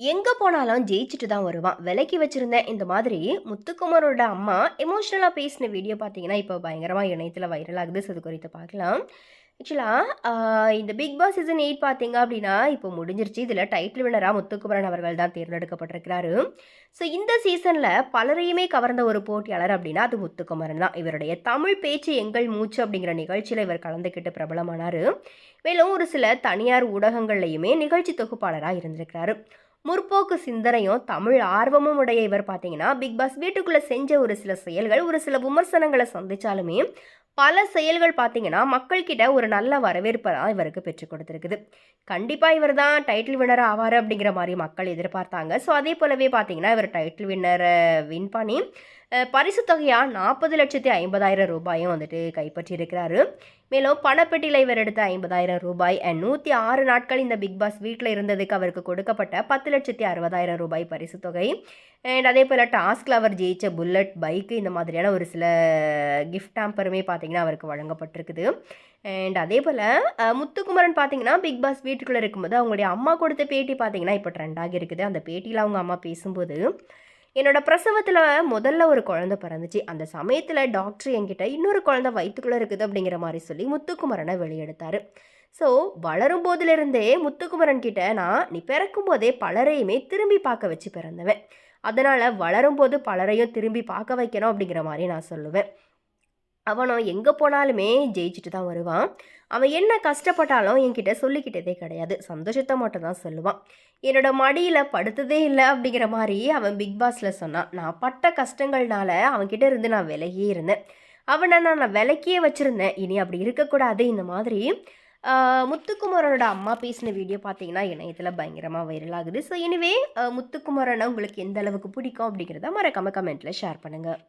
எங்கே போனாலும் ஜெயிச்சுட்டு தான் வருவான். விலைக்கு வச்சுருந்தேன் இந்த மாதிரி முத்துக்குமாரோட அம்மா எமோஷ்னலாக பேசின வீடியோ பார்த்தீங்கன்னா இப்போ பயங்கரமாக இணையத்தில் வைரல் ஆகுது. அது குறித்து பார்க்கலாம். ஆக்சுவலாக இந்த பிக் பாஸ் சீசன் எயிட் பார்த்தீங்க அப்படின்னா இப்போ முடிஞ்சிருச்சு. இதில் டைட்டில் வினராக முத்துக்குமரன் அவர்கள் தான் தேர்ந்தெடுக்கப்பட்டிருக்கிறாரு. ஸோ இந்த சீசனில் பலரையுமே கவர்ந்த ஒரு போட்டியாளர் அப்படின்னா அது முத்துக்குமரன் தான். இவருடைய தமிழ் பேச்சு எங்கள் மூச்சு அப்படிங்கிற நிகழ்ச்சியில் இவர் கலந்துக்கிட்டு பிரபலமானார். மேலும் ஒரு சில தனியார் ஊடகங்கள்லையுமே நிகழ்ச்சி தொகுப்பாளராக இருந்திருக்கிறாரு. முற்போக்கு சிந்தனையும் தமிழ் ஆர்வமும் உடைய இவர் பார்த்தீங்கன்னா பிக் பாஸ் வீட்டுக்குள்ளே செஞ்ச ஒரு சில செயல்கள் ஒரு சில விமர்சனங்களை சந்திச்சாலுமே பல செயல்கள் பார்த்தீங்கன்னா மக்கள்கிட்ட ஒரு நல்ல வரவேற்பை தான் இவருக்கு பெற்றுக் கொடுத்துருக்குது. கண்டிப்பாக இவர் தான் டைட்டில் வின்னர் ஆவார் அப்படிங்கிற மாதிரி மக்கள் எதிர்பார்த்தாங்க. ஸோ அதே போலவே பார்த்தீங்கன்னா இவர் டைட்டில் வின்னரை வின் பண்ணி பரிசு தொகையாக நாற்பது லட்சத்தி ஐம்பதாயிரம் ரூபாயும் வந்துட்டு கைப்பற்றியிருக்கிறாரு. மேலும் பணப்பெட்டியில் இவர் எடுத்த ஐம்பதாயிரம் ரூபாய் அண்ட் நூற்றி ஆறு நாட்கள் இந்த பிக் பாஸ் வீட்டில் இருந்ததுக்கு அவருக்கு கொடுக்கப்பட்ட பத்து லட்சத்தி அறுபதாயிரம் ரூபாய் பரிசு தொகை. அண்ட் அதே போல் டாஸ்கில் அவர் ஜெயித்த புல்லட் பைக்கு இந்த மாதிரியான ஒரு சில கிஃப்ட் ஆம்பருமே பார்த்திங்கன்னா அவருக்கு வழங்கப்பட்டிருக்குது. அண்ட் அதே போல் முத்துக்குமரன் பார்த்தீங்கன்னா பிக் பாஸ் வீட்டுக்குள்ளே இருக்கும்போது அவங்களுடைய அம்மா கொடுத்த பேட்டி பார்த்திங்கன்னா இப்போ ட்ரெண்டாக இருக்குது அந்த பேட்டியில் அவங்க அம்மா பேசும்போது என்னோட பிரசவத்தில் முதல்ல ஒரு குழந்தை பிறந்துச்சு. அந்த சமயத்தில் டாக்டர் என்கிட்ட இன்னொரு குழந்தை வயிற்றுக்குள்ளே இருக்குது அப்படிங்கிற மாதிரி சொல்லி முத்துக்குமரனை வெளியெடுத்தார். ஸோ வளரும் போதிலிருந்தே முத்துக்குமரன் கிட்ட நான் நீ பிறக்கும் போதே பலரையுமே திரும்பி பார்க்க வச்சு பிறந்தவன். அதனால் வளரும்போது பலரையும் திரும்பி பார்க்க வைக்கணும் அப்படிங்கிற மாதிரி நான் சொல்லுவேன். அவனும் எங்கே போனாலுமே ஜெயிச்சுட்டு தான் வருவான். அவன் என்ன கஷ்டப்பட்டாலும் என்கிட்ட சொல்லிக்கிட்டதே கிடையாது. சந்தோஷத்தை மட்டும் தான் சொல்லுவான். என்னோட மடியில் படுத்ததே இல்லை அப்படிங்கிற மாதிரி அவன் பிக் பாஸில் சொன்னான். நான் பட்ட கஷ்டங்கள்னால அவன்கிட்ட இருந்து நான் விலகியே இருந்தேன். அவனை நான் விலக்கியே வச்சுருந்தேன். இனி அப்படி இருக்கக்கூடாது. இந்த மாதிரி முத்துக்குமரனோட அம்மா பேசின வீடியோ பார்த்தீங்கன்னா இணையத்தில் பயங்கரமாக வைரல் ஆகுது. ஸோ எனிவே முத்துக்குமரனை உங்களுக்கு எந்த அளவுக்கு பிடிக்கும் அப்படிங்கிறத மறக்காம கமெண்ட்டில் ஷேர் பண்ணுங்கள்